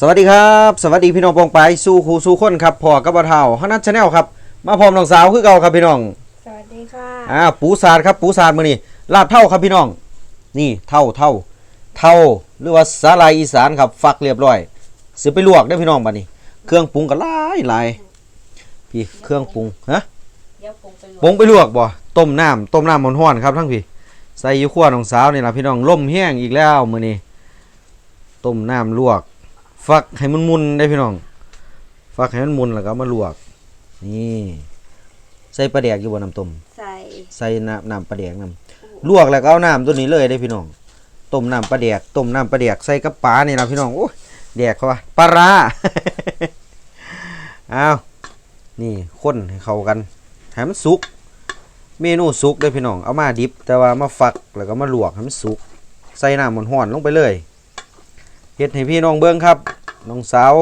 สวัสดีครับ สวัสดีพี่น้องปองไปายสู่ครูสู่คนครับพ่อกับบ่าวเฒ่าฮานัทชาแนลครับมาพร้อมน้องสาวคือเก่าครับพี่น้องสวัสดีค่ะอ่าปูสาดครับปูสาดมื้อนี้ลาบเท่าครับพี่น้อง นี่เท่าเท่าเท่าหรือว่าสาลายอีสานครับฟักเรียบร้อยสิไปลวกได้อพี่น้องบัดนี้ เครื่องปรุงก็หลายหลายพี่เครื่องปรุงฮะเดี๋ยวปรุงไปลวปรุงไปลวกบ่ต้มน้ำต้มน้ำร้อนๆครับทั้งพี่ใส่อยู่ขั้วน้องสาวนี่ล่ะพี่น้องล่มแห้งอีกแล้วมื้อนี้ต้มน้ำลวก ฟักให้มันมุนได้พี่น้อง ฟักให้มันมุนแล้วก็เอามาลวก นี่ ใส่ปลาแดกอยู่บ่น้ำต้มใส่ใส่น้ำน้ำปลาแดกน้ำลวกแล้วก็เอาน้ำตัวนี้เลยได้พี่น้องต้มน้ำปลาแดกต้มน้ำปลาแดกใส่กับปลานี่ล่ะพี่น้องโอ้ยแดกเขาว่าปลาร้าเอานี่คนให้เข้ากันให้มันสุก เมนูสุกเด้อพี่น้องเอามาดิบ แต่ว่ามาฟักแล้วก็มาลวกให้มันสุก ใส่น้ำมันห้อนๆลงไปเลยเฮ็ดให้พี่น้องเบิ่งครับ น้องสาว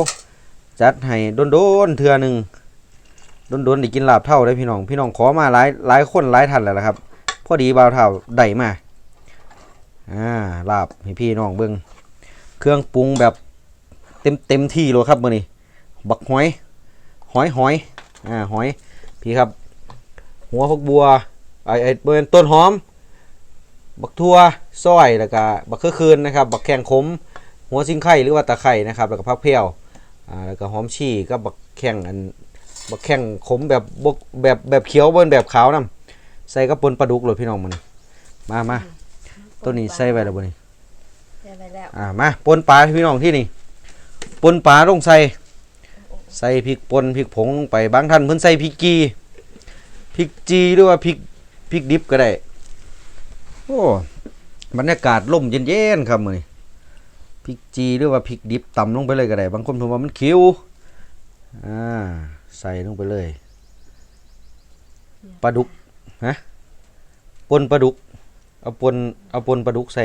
จัดให้โดนๆเทือหนึ่งโดนๆได้กินลาบเท่าได้พี่น้อง พี่น้องขอมาหลายหลายคนหลายท่านแล้วละครับพอดีบ่าวเท่าได้มาอ่าลาบให้พี่น้องเบิ่งเครื่องปรุงแบบเต็มเต็มที่เลยครับมื้อนี้บักหอยหอยหอยอ่าหอยพี่ครับ หัวพกบัวไอไอเบินต้นหอม บักทั่วซอยแล้วก็บักเครือคืนนะครับ บักแข้งขม หัวซิงไข่หรือว่าตะไคร่นะครับแล้วก็ผักเพี้ยวอ่าแล้วก็หอมชี่ก็บักแข้งอันบักแข้งขมแบบบกแบบแบบเขียวเบิ้นแบบขาวนํใส่กับปนปลาดุกเลยพี่น้องมันมามาตัวนี้ใส่ไว้แล้วบ่นี่ใส่ไปแล้วอ่ามาปนปลาพี่น้องที่นี่ปนปลาลงใส่ใส่พริกป่นพริกผงลงไปบางท่านเพิ่นใส่พริกกีพริกจีหรือว่าพริกพริกดิบก็ได้ โอ้บรรยากาศลมเย็นๆครับมื้อนี้ พริกจีหรือว่าพริกดิบตำลงไปเลยก็ได้บางคนเพิ่นว่ามันเขียวอ่าใส่ลงไปเลยปลาดุกฮะปนปลาดุกเอาปนเอาปนปลาดุกใส่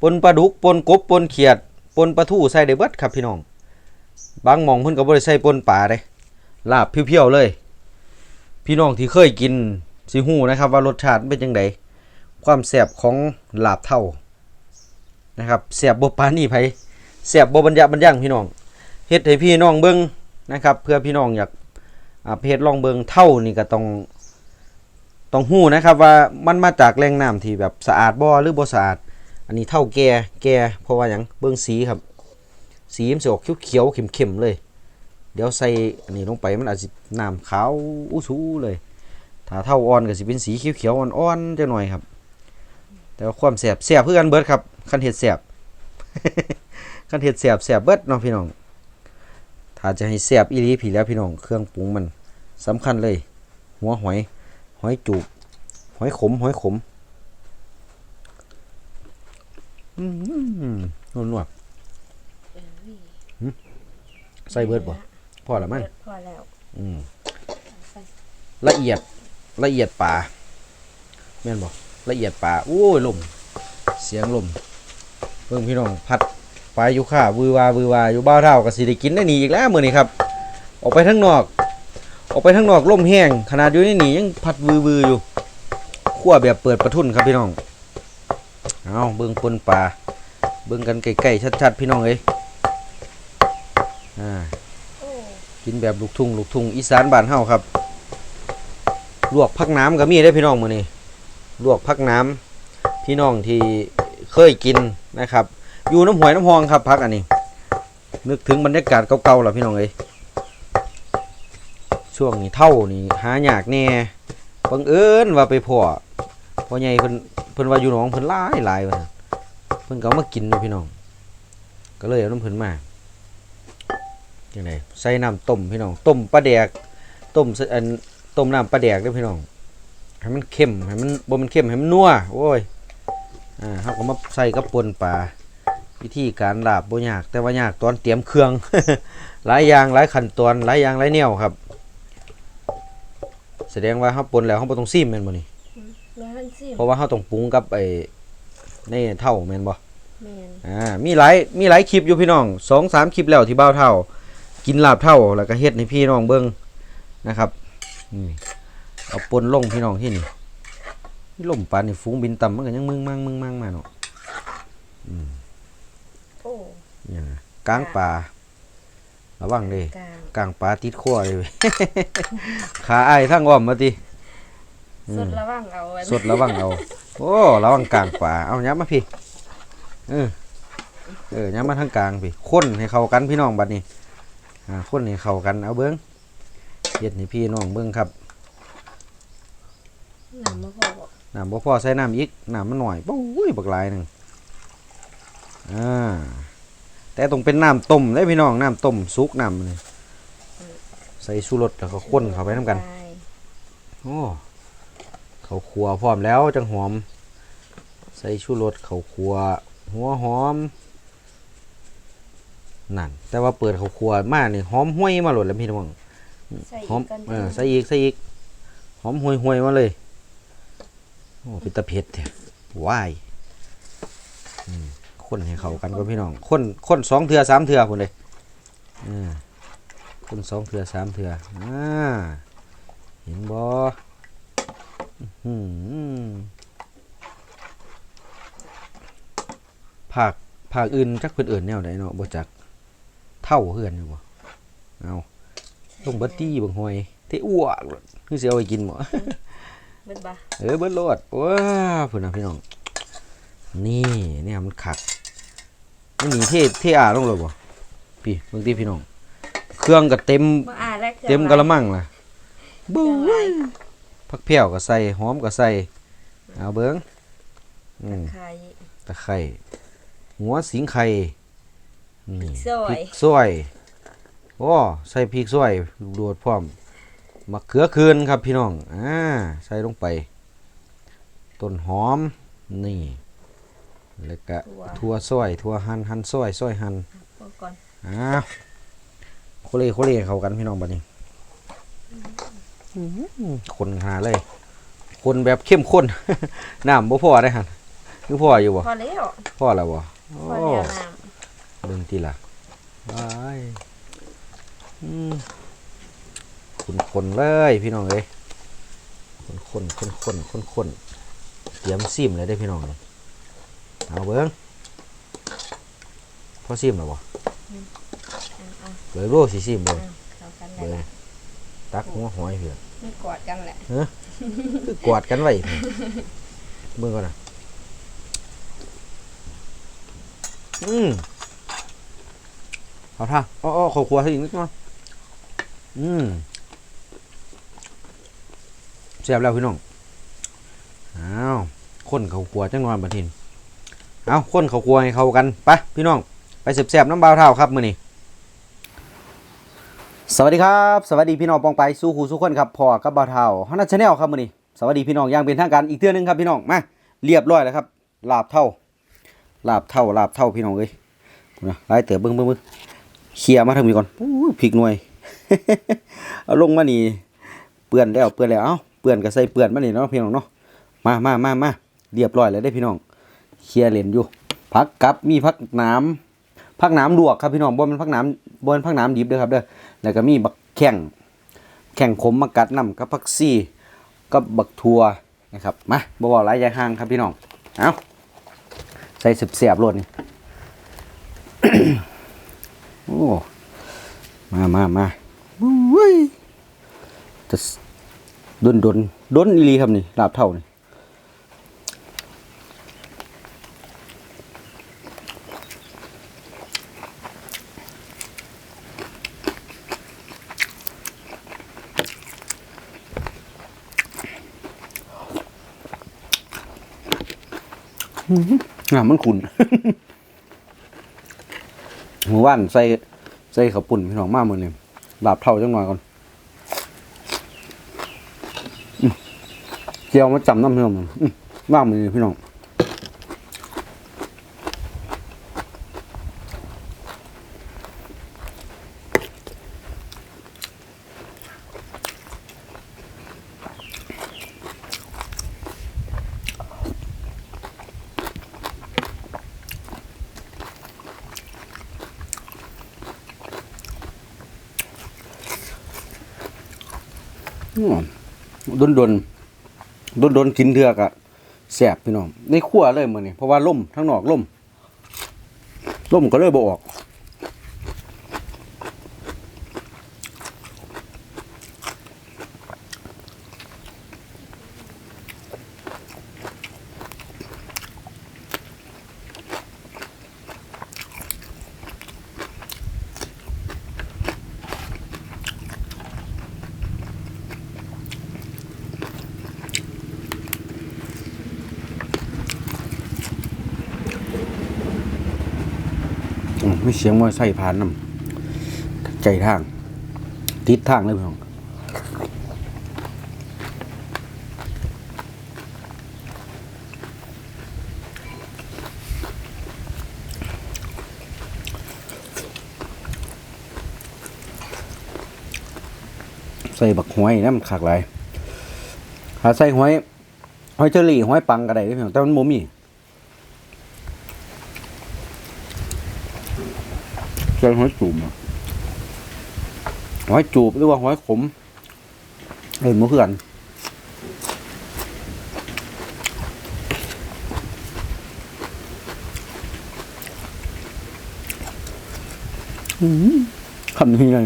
ปนปลาดุกปนกบปนเขียดปนปลาทูใส่ได้เบิดครับพี่น้องบางหมองเพิ่นก็บ่ได้ใส่ปนปลาเด้ลาบเพียวๆเลย พี่น้องที่เคยกินสิฮู้นะครับว่ารสชาติเป็นจังไดความแซ่บของลาบเท่า นะครับแซ่บบปานนี้ไผแซ่บบ่บรรยะบรรยังพี่น้องเฮ็ดให้พี่น้องเบิ่งนะครับ เพื่อพี่น้องอยากเพจลองเบิ่งเท่านี่ก็ต้องต้องฮู้นะครับว่ามันมาจากแหล่งน้ำที่แบบสะอาดบ่หรือบ่สะอาด อันนี้เท่าแก่แก่เพราะว่าหยังเบิ่งสีครับ สีมันสิออกเขียวๆเข้มๆเลย เดี๋ยวใส่อันนี้ลงไปมันอาจสิน้ำขาวอู้สูเลยถ้าเท่าอ่อนก็สิเป็นสีเขียวๆอ่อนๆจังหน่อยครับ แต่ว่าความแสบแสบคือกันเบิดครับ คันเห็ดแสบคันเห็ดแสบแสบเบิดเนาะพี่น้อง ถ้าจะให้แสบอีหลีผีแล้วพี่น้อง เครื่องปรุงมันสำคัญเลย หัวหอย หอยจูบหอยขม หอยขมอืมนวดๆใส่เบิดบ่พอแล้วมั้งพอแล้วอืมละเอียดละเอียดป่าแม่นบ่ละเอียดป่าโอ้ยลม เสียงลม เบิ่งพี่น้องพัดไปอยู่ค่ะวือวาวือวาอยู่บ้าเท่ากับสิได้กินได้หนีอีกแล้วมือนี้ครับ ออกไปข้งนอก ออกไปข้งนอกลมแห้งขนาดอยู่ในหนียังพัดวือวืออยู่ขั้วแบบเปิดประทุนครับพี่น้องเอาเบิ่งปนป่าเบิ่งกันใกล้ๆชัดๆพี่น้องเอ้ยอ่ากินแบบลูกทุ่งลูกทุ่งอีสานบ้านเฮาครับ ลวกพักน้ำก็มีได้พี่น้องมือนี้ลวกพักน้ำพี่น้องที่เคยกิน นะครับ อยู่น้ำหวยน้ำหองครับพักอันนี้ นึกถึงบรรยากาศเก่าๆล่ะพี่น้องเอ้ยช่วงนี้เท่านี่หายากแน่บังเอิญว่าไปพ่อพ่อใหญ่เพิ่นเพิ่นว่าอยู่หนองเพิ่นหลายหลายว่าเพิ่นก็เอามากินอยู่พี่น้อง ก็เลยเอาน้ำเพิ่นมาจังไดใส่น้ำต้มพี่น้องต้มปลาแดกต้มอันต้มน้ำปลาแดกเด้อพี่น้องให้มันเข้มให้มันบ่มันเข้มให้มันนัวโอ้ย อ่าเฮาก็มาใส่กับป่นปลาวิธีการลาบบ่ยากแต่ว่ายากตอนเตรียมเครื่อง หลายอย่างหลายขั้นตอนหลายอย่างหลายแนวครับ แสดงว่าเฮาป่นแล้วเฮาบ่ต้องซีมแม่นบ่นี่แม่นสิเพราะว่าเฮาต้องปรุงกับไอ้ในเท่าแม่นบ่แม่นอ่ามีหลายมีหลายคลิปอยู่พี่น้องสองสามคลิปแล้วที่บ้าวเท่า กินลาบเท่าแล้วก็เฮ็ดให้พี่น้องเบิ่งนะครับนี่เอาปนลงพี่น้องที่นี่ นี่ลมปานนี่ฝูงบินต่ำมันก็ยังมึงมั่งมึงมั่งมาเนาะโอ้เนี่ยนะกลางป่าระวังเด้กลางกลางปลาติดขั้วเลยเว้ยขาอ้ายทั้งอ้อมมาติสดระวังเอาไว้สดระวังเอา โอ้ระวังกลางปลาเอาย้ำมาพี่ เออ เออย้ำมาทางกลางพี่คนให้เข้ากันพี่น้องบัดนี้อ่าคนให้เข้ากันเอาเบิ้งเฮ็ดให้พี่น้องเบิ้งครับน้ำมะพร้าว น้ำบ่พอใส่น้ำอีกน้ำมันหน่อยปุ้ยบักหลายหนึงอ่าแต่ต้องเป็นน้ำต้มเด้พี่น้องน้ำต้มสุกน้ำนี่ใส่ชูรสแล้วก็คนเข้าไปน้ำกันไปโอ้เขาครัวพร้อมแล้วจังหอม ใส่ชูรสเขาครัวหัวหอมนั่นแต่ว่าเปิดเขาครัวมานี่หอมห้วยมาหลดแล้วพี่น้องใส่หอมอีกกันเออใส่อีกใส่อีกหอมห้วยห้วยๆมาเลย โอ้เป็นตะเพ็ดแท้ว้ายคนให้เขากันก็พี่น้อง คนคนสองเถื่อสามเถื่อคนเลยคนสองเถื่อสามเถื่ออ่าเห็นบอื้อหือภาคภาคอื่นจักเพิ่นเอิ้นแนวใดเนาะบ่จักเท่าเฮือนอยู่บ่เอาลงบัดตี้บังหอยเทอ้วกคือสิเอาไปกินบ่ เบิดบ่เออเบิดโลดว้าพุ่นนะพี่น้อง นี่เนี่ยมันขักมันหนีเทเทอาลงเลยบ่พี่บางทีพี่น้อง เครื่องก็เต็ม บ่อ่านแล้วเต็มกะละมังล่ะบู๊ยผักเพี้ยวก็ใส่หอมก็ใส่เอาเบิ้งอืมไข่ตะไคร้หัวสิงไข่นี่ซอพริย กซอยโอ้ใส่พริกซอยลูกโดดพร้อม มะเขือคืนครับพี่น้อง อ่า ใส่ลงไป ต้นหอม นี่ แล้วก็ทั่วซอยทั่วหั่นหั่นซอยซอยหั่นพอก่อนอ้าวโคเลโคเลเข้ากันพี่น้องบัดนี้อื้อหือคนขนาดเลย คนแบบเข้มข้น น้ำบ่พอได้หั่นคือพออยู่บ่พอแล้วพอแล้วบ่โอ้พอแล้วน้เบิ่งทีละว้ายอืม คนคนๆเลยพี่น้องเอ้ยคนคนคนคนคนคนๆเตรียมซิมเลยได้พี่น้องนี่เอาเบิ่งพอซิมแล้วบ่เอาเบิ่งดูสิซิมเอาเบิ่งเอาเข้ากันเบิ่แล้วงตักหัวหอยเพื่อนกอดกันแหละคือกอดกันไว้เพิ่นเบิ่งก่อนนะอืมเอาท่าอ้อขอครัวให้อีกนิดหน่อยอืม แซ่บแล้วพี่น้องอ้าวคนเขาครัวจังหวะบัดทีนเอาคนเขาครัวให้เขากันไปพี่น้อง ไปแซ่บๆน้ำเบาเท่าครับมื้อนี้สวัสดีครับสวัสดีพี่น้องปองไปสู้หูสู้คนครับพ่อกับบ่าเท่าฮอนัชแนลครับมื้อนี้สวัสดีพี่น้องอย่างเป็นทางการอีกเทื่อนึงครับพี่น้องมาเรียบร้อยแล้วครับลาบเท่าลาบเท่าลาบเท่าพี่น้องเอ้ยนะไล่เต๋อเบิ่งเบิ่งเบิ่งเคลียร์มาทางนี้ก่อนอู้ยพริกหน่วยเอาลงมานี่เปื้อนแล้วเปื้อนแล้วเอ้า เปื้อนก็ใส่เปื้อนมานี่เนาะพี่น้องเนาะมามามามาเรียบร้อยแล้วได้พี่น้องเคลียร์เหรียญอยู่ผักกับมีผักน้ำผักน้ำลวกครับพี่น้องบ่แมันผักน้ำบนผักน้ำดิบด้อครับเด้อแล้วก็มีบักแข้งแข้งขมมากัดน้ำกับผักซี่กับบักทัวนะครับมาบ่บอกหลายอยางห่างครับพี่น้องเอาใส่เสียบๆรดนี่โอ้มามามาอุ้ยจะ ดนดนดนอีลีครับนี่ลาบเท่านี่งามมันขุนหมู่บ้านใส่ใส่ข้าวปุ่นพี่น้องมากเหมือนี่ลาบเท่าจังหน่อยก่อนอื้อ เจียวมาจำน้ำเพิ่มอื้ามือพี่น้องดนดน ดนดนกินเถือกอะแสบพี่น้องในขั้วเลยมือนี่เพราะว่าล่มทั้งนอกล่มล่มก็เลยบออก มีเสียงมอไซค์ผ่านนำใจทาง ติดทางเลยพี่น้องใส่บักหอยน้ำขากหลายหาใส่หอยหอยเชอรี่หอยปังก็ได้เพี่น้องแต่มันบ่มี ใส่หอยจูบหอยจูบหรือว่าหอยขมเห็นมือเพื่อนคำนี้ไง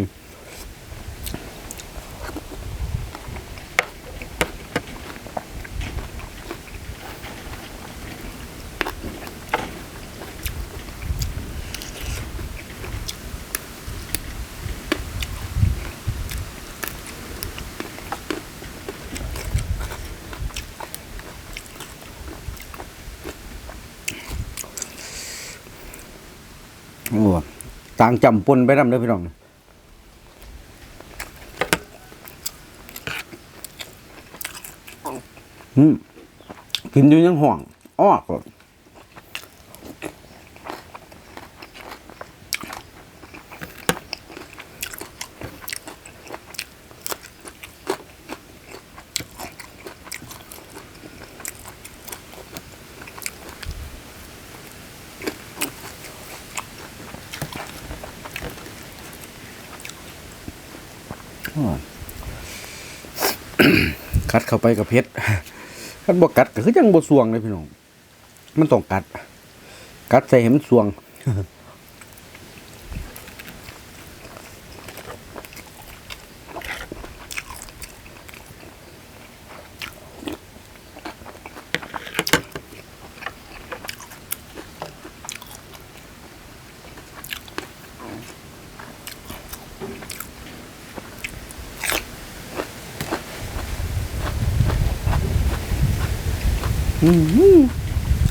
โอ้ ต่างจำปนไปนำเด้อพี่น้องอืมกินอยู่ยังห่วงอ้อกเล กัดเข้าไปกับเพชรกัดบ่กัดก็คือยังบ่สวงเลยพี่น้อง มันต้องกัด กัดใส่ให้มันสวง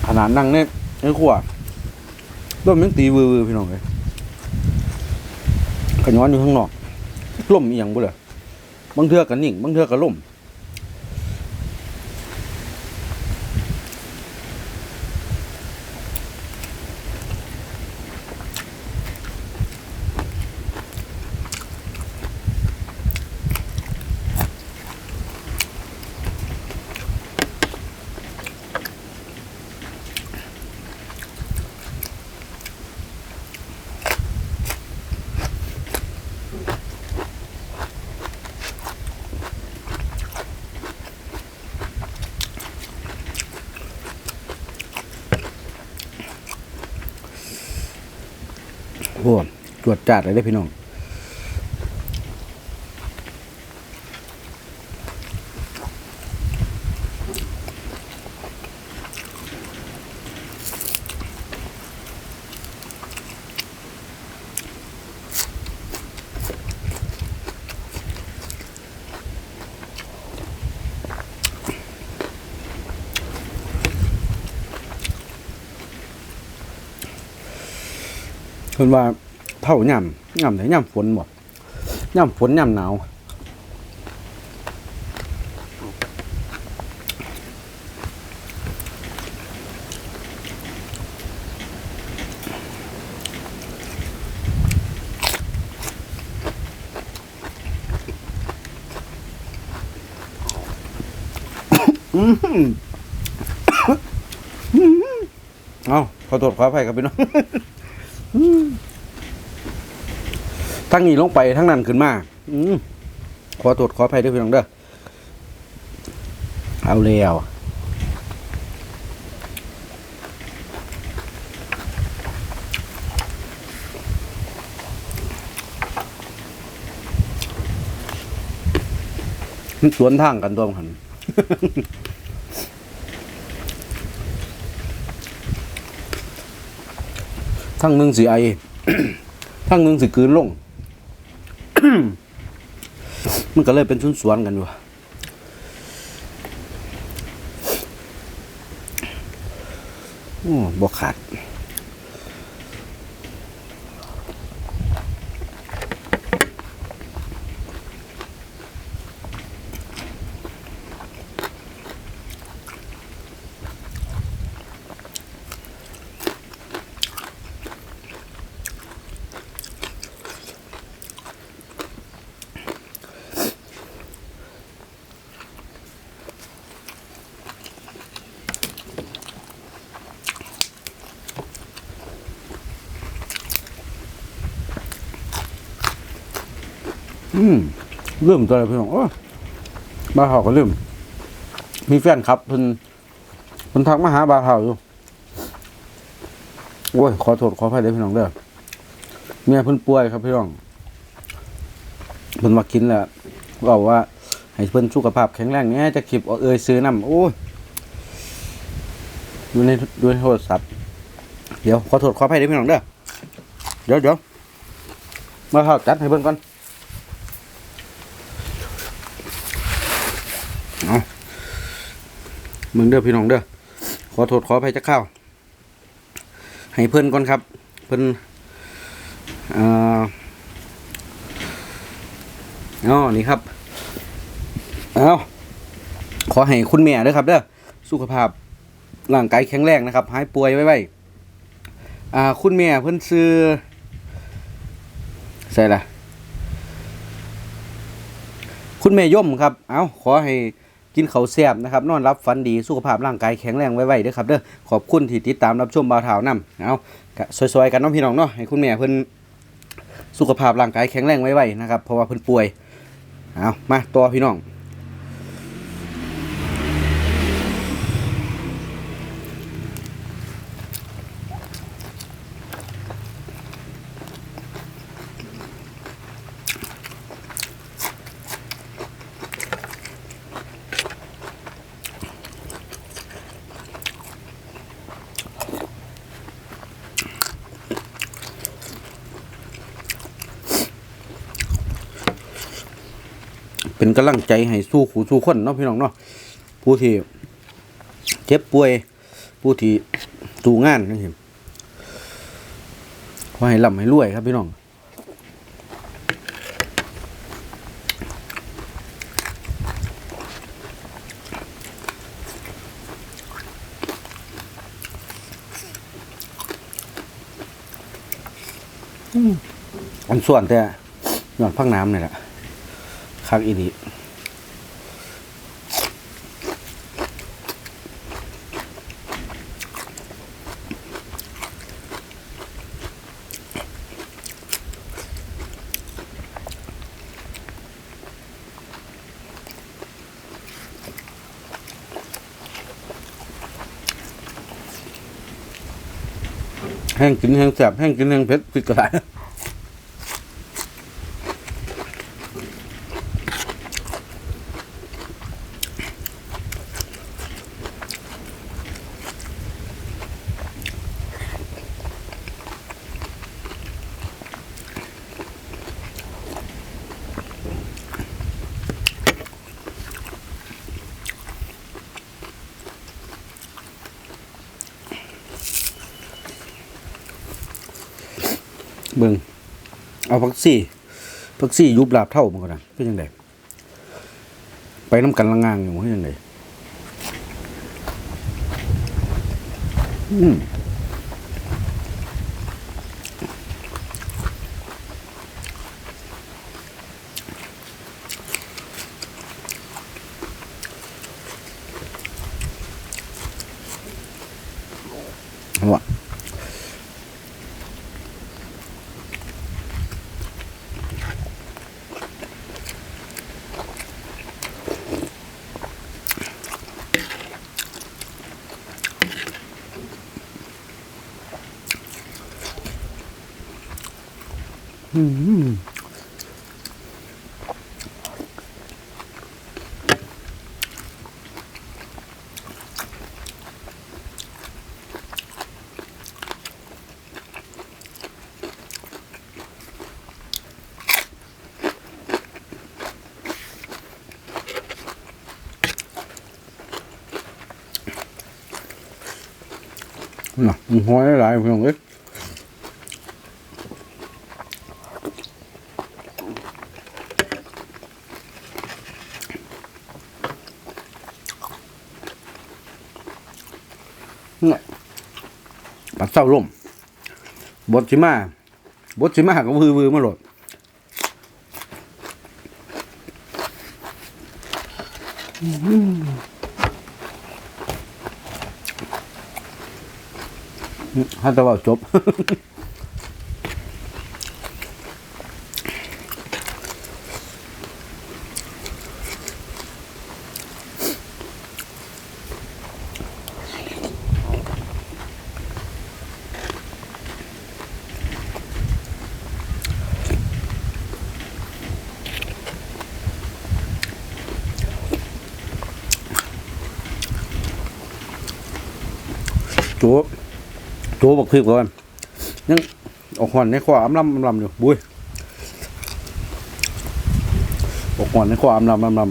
ขนาดนั่งเนี่ยในขวดร่มยังตีวือพี่น้องเลยขย้อนอยู่ข้างนอกล่มอีหยังบ่เลยบางเทือกันนิ่ง บางเทือก็ล่มโอ้ จวดจัดเลยได้พี่น้องเพิ่นว่า เท่าย่ำย่ำไหนย่ำฝนบ่ย่ำฝนย่ำหนาวเอาขอโทษขออภัยครับพี่น้อง ทั้งนี้ลงไปทั้งนั้นขึ้นมาอืมขอโทษขออภัยด้วยพี่น้องเด้อเอาแล้วสวนทางกันตัวมันทั้งหนึ่งสีไอทั้งหนึ่งสิกลืนลง มันก็เลยเป็นชุนสวนกันอยู่โอ้บกขาด อืมลืมตัวอะไรพี่น้องโอ้บาเฮาก็ลืม มีแฟนครับเพิ่นเพิ่นทักมาหาบาเฮาอยู่โอ้ยขอโทษขออภัยเด้อพี่น้องเด้อเมียเพิ่นป่วยครับพี่น้องเพิ่นมากินแล้วบอกว่า ให้เพิ่นสุขภาพแข็งแรงเนี่ยจะคลิปเอาเอ่ยซื้อน้ำโอ้ยอยู่ในดูในโทรศัพท์เดี๋ยวขอโทษขออภัยเด้อพี่น้องเด้อเดี๋ยวเดี๋ยวมาเฮาจัดให้เบิ่งก่อน เอามึงเด้อพี่น้องเด้อขอโทษขออภัยจะเข้า ให้เพื่อนก่อนครับ เพื่อนอ่าอ๋อนี่ครับเอาขอให้คุณแม่เด้อครับเด้อสุขภาพร่างกายแข็งแรงนะครับหายป่วยไว้ๆอ่าคุณแม่เพิ่นซื้อใส่ละคุณแม่ย่อมครับ เอาขอให้ กินเขาวแซ่บนะครับนอนรับฝันดีสุขภาพร่างกายแข็งแรงไว้ๆเด้อครับเด้อขอบคุณที่ติดตามรับชมบ่าวเท้านํเอาซอยๆกันน้องพี่น้องเนาะให้คุณแม่เพิ่นสุขภาพร่างกายแข็งแรงไว้ๆนะครับเพราะว่าเพิ่นป่วยเอามาต่อพี่น้อง เป็นกำลังใจให้สู้ขู่สู้คนเนาะพี่น้องเนาะผู้ที่เจ็บป่วย ผู้ที่สู้งานนั่นเองขอให้ร่ำให้รวยครับพี่น้องอันส่วนแต่ยอดพักน้ำนี่แหละ คักอีดีแห้งกินแห้งแสบแห้งกินแห้งเผ็ดปิดกระไร เบิ่ง เอาพักซี่พักซี่ยุบลาบเท่ามันก็นะเป็นยังไงไปน้ำกันละงางอยู่เป็นยังไงอืม น่ะมันห้อยหลายพี่น้อง เนี่ยปัดเศร้าล่มบดสิมาบดสิมาก็วือวือมาหลดฮัตตะว่าจบ จูจูบักพริกก่อนยังออกหอนในคออำลำอำลำอยู่บุ้ยออกหอนในคออำลำอำลำ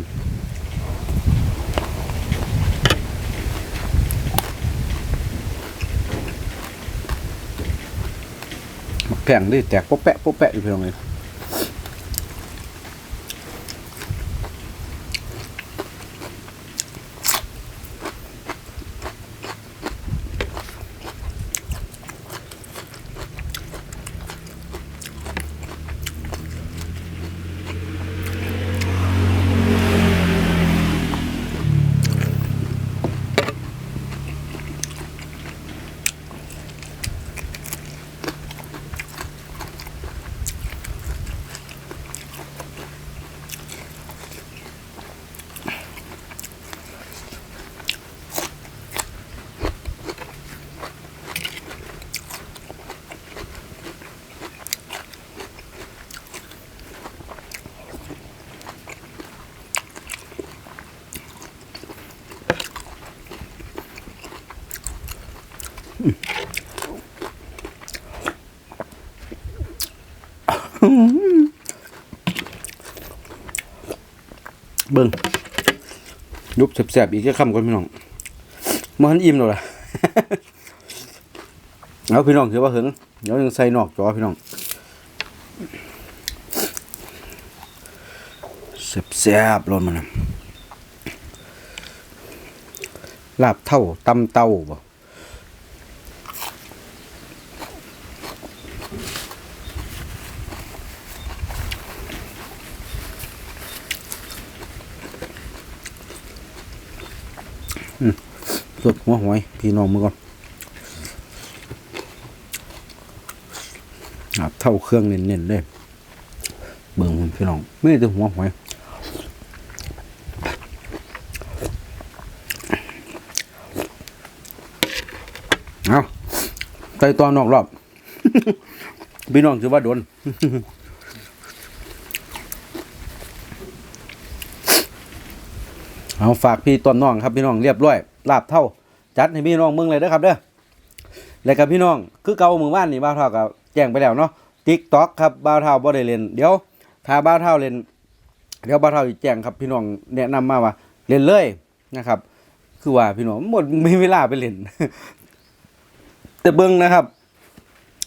มักแพงดิแตกโป๊ะแปะโป๊ะแปะอยู่เพียงเลย เบิ่ง ยุบแสบๆอีกแค่คำก่อนพี่น้องมันอิ่มแล้วล่ะเอาพี่น้องถือว่าหึงเดี๋ยวยังใส่นอกจอพี่น้องแสบๆร้อนมันลาบเท่าตำเต้าบ่ สดหัวหอยพี่น้องมือก่อนลาบเท่าเครื่องเน้นๆเลยเบิ่งมันพี่น้องไม่ได้แต่หัวหอยเอาใส่ตอนนอกรอบ พี่น้องถือว่าโดน เอาฝากพี่ต้นน้องครับพี่น้องเรียบร้อยลาบเท่า จัดให้พี่น้องเมืองเลยเด้ครับเด้อแล้วกับพี่น้องคือเก่ามือว่านนี่บ้าวเท่ากับแจ้งไปแล้วเนาะติ๊กต็อกครับบ้าวเท่าบ่ได้เล่นเดี๋ยวถ้าบ้าวเท่าเล่นเดี๋ยวบ้าวเท่าแจ้งครับพี่น้องแนะนำมาว่าเล่นเลยนะครับ คือว่าพี่น้องหมดไม่เวลาไปเล่นแต่เบิ่งนะครับ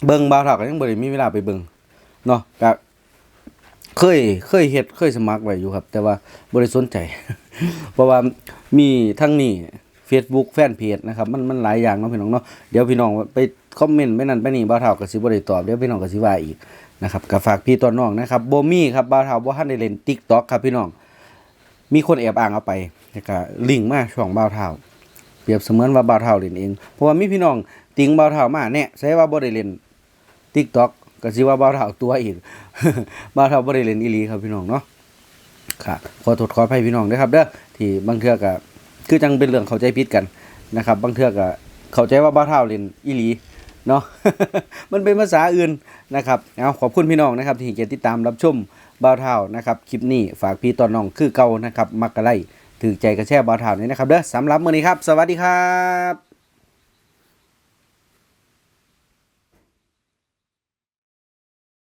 เบิ่งบ่าวเท่าก็ยังบ่ได้มีเวลาไปเบิ่งเนาะก็เคยเคยเฮ็ดเคยสมัครไว้อยู่ครับ แต่ว่าบ่ได้สนใจ เพราะว่ามีทั้งนี้ Facebook แฟนเพจนะครับมันมันหลายอย่างเนาะพี่น้องเนาะเดี๋ยวพี่น้องไปคอมเมนต์ไปนั่นไปนี่บ่าวเท่าก็สิบ่ได้ตอบเดี๋ยวพี่น้องก็สิว่าอีกนะครับก็ฝากพี่ต้นน้องนะครับบ่มีครับบ่าวเท่าบ่ทันได้เล่น TikTok ครับพี่น้อง มีคนแอบอ้างเอาไปแล้วก็ลิงก์มาช่องบ่าวเท่าเปรียบเสมือนว่าบ่าวเท่าเล่นเองเพราะว่ามีพี่น้องติงบ่าวเท่ามาเนี่ยใช่ว่าบ่ได้เล่น TikTok ก็สิว่าบ่าวเท่าตัวอีกบ่าวเท่าบ่ได้เล่นอีหลีครับพี่น้องเนาะ ค่ะขอโทษขออภัยพี่น้องด้วยครับเด้อที่บางเทื่อก็คือจังเป็นเรื่องเข้าใจผิดกันนะครับ บางเทื่อก็เข้าใจว่าบ่าวเท่าเล่นอีหลีเนาะมันเป็นภาษาอื่นนะครับเอาขอบคุณพี่น้องนะครับ ที่เกียรติดตามรับชมบ่าวเท่านะครับคลิปนี้ฝากพี่ตอนน้องคือเก่านะครับมักกะไลถือใจกระแช่บ่าวเท่านี้นะครับเด้อสำหรับมื้อนี้ครับ สวัสดีครับ